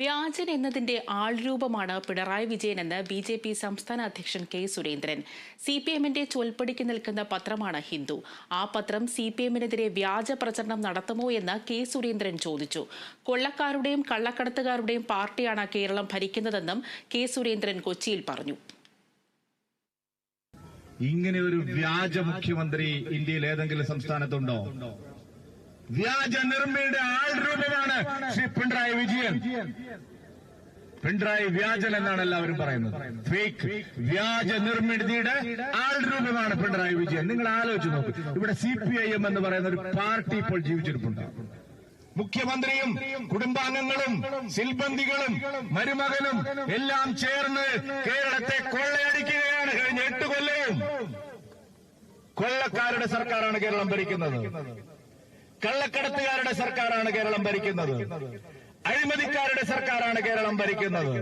വ്യാജൻ എന്നതിന്റെ ആൾരൂപമാണ് പിണറായി വിജയനെന്ന് ബി ജെ പി സംസ്ഥാന അധ്യക്ഷൻ കെ സുരേന്ദ്രൻ. സി പി എമ്മിന്റെ ചൊൽപ്പടിക്ക് നിൽക്കുന്ന പത്രമാണ് ഹിന്ദു. ആ പത്രം സി പി എമ്മിനെതിരെ വ്യാജ പ്രചരണം നടത്തുമോ എന്ന് കെ സുരേന്ദ്രൻ ചോദിച്ചു. കൊള്ളക്കാരുടെയും കള്ളക്കടത്തുകാരുടെയും പാർട്ടിയാണ് കേരളം ഭരിക്കുന്നതെന്നും കെ സുരേന്ദ്രൻ കൊച്ചിയിൽ പറഞ്ഞു. ഇങ്ങനെ ഒരു വ്യാജ മുഖ്യമന്ത്രി ഇന്ത്യയിൽ ഏതെങ്കിലും സംസ്ഥാനത്തുണ്ടോ? വ്യാജ നിർമ്മിയുടെ ആൾ രൂപമാണ് ശ്രീ പിണറായി വിജയൻ. പിണറായി വ്യാജൻ എന്നാണ് എല്ലാവരും പറയുന്നത്. ഫേക്ക് വ്യാജ നിർമ്മിതിയുടെ ആൾ രൂപമാണ് പിണറായി വിജയൻ. നിങ്ങൾ ആലോചിച്ച് നോക്കൂ. ഇവിടെ സി പി ഐ എം എന്ന് പറയുന്ന ഒരു പാർട്ടി ഇപ്പോൾ ജീവിച്ചിരിപ്പുണ്ട്. മുഖ്യമന്ത്രിയും കുടുംബാംഗങ്ങളും സിൽബന്ധികളും മരുമകനും എല്ലാം ചേർന്ന് കേരളത്തെ കൊള്ളയടിക്കുകയാണ്. കഴിഞ്ഞ എട്ട് കൊല്ലവും കൊള്ളക്കാരുടെ സർക്കാരാണ് കേരളം ഭരിക്കുന്നത്. കള്ളക്കടത്തുകാരുടെ സർക്കാരാണ് കേരളം ഭരിക്കുന്നത്. അഴിമതിക്കാരുടെ സർക്കാരാണ് കേരളം ഭരിക്കുന്നത്.